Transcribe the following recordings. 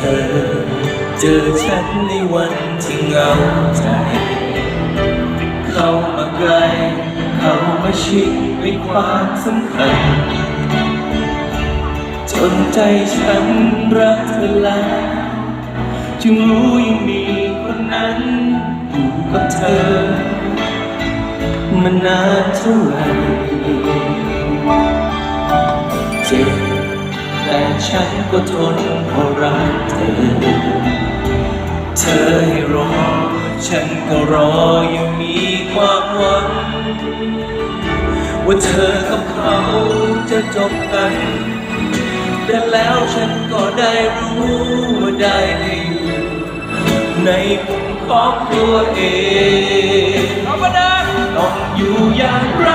ธอ เจอฉันในวันที่เหงาใจ เข้ามาใกล้เข้ามาชิดด้วยความสำคัญ จนใจฉันรักเธอแล้วจึงรู้ยังมีคนนั้นอยู่กับเธอ มานานเท่าไหร่ ฉันก็ทนเพราะรักเธอ เธอให้รอ ฉันก็รอยังมีความหวัง ว่าเธอกับเขาจะจบกัน แต่แล้วฉันก็ได้รู้ว่าได้ได้อยู่ในมุมของตัวเองธรรมดาต้องอยู่อย่างไร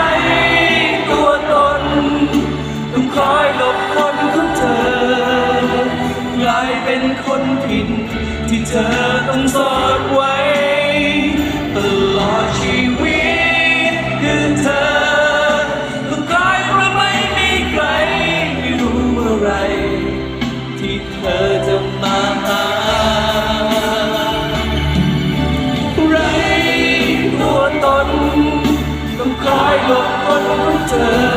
ธอต้องสอดไว้ ตลอดชีวิตคือเธอต้องคอยว่าไม่มีใครไม่รู้เมื่อไร ที่เธอจะมาหาไรตัวตนต้องคอยหลบคนของเธอ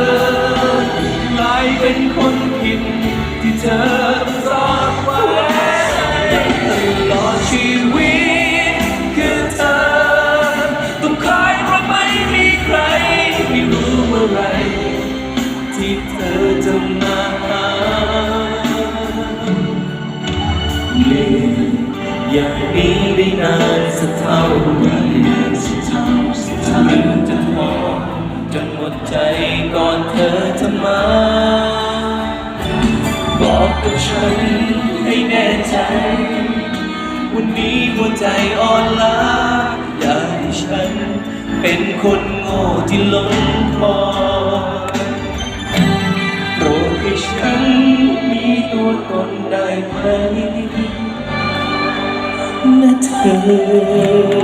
อย่างนี้ได้นานสักเท่าไหร่ลืมจะพอจนหมดใจก่อนเธอจะมา บอกกับฉันให้แน่ใจ วันนี้หัวใจอ่อนล้าอย่าให้ฉันเป็นคนโง่ที่หลงพอโปรดให้ฉันมีตัวตนได้ไหม นะเธอ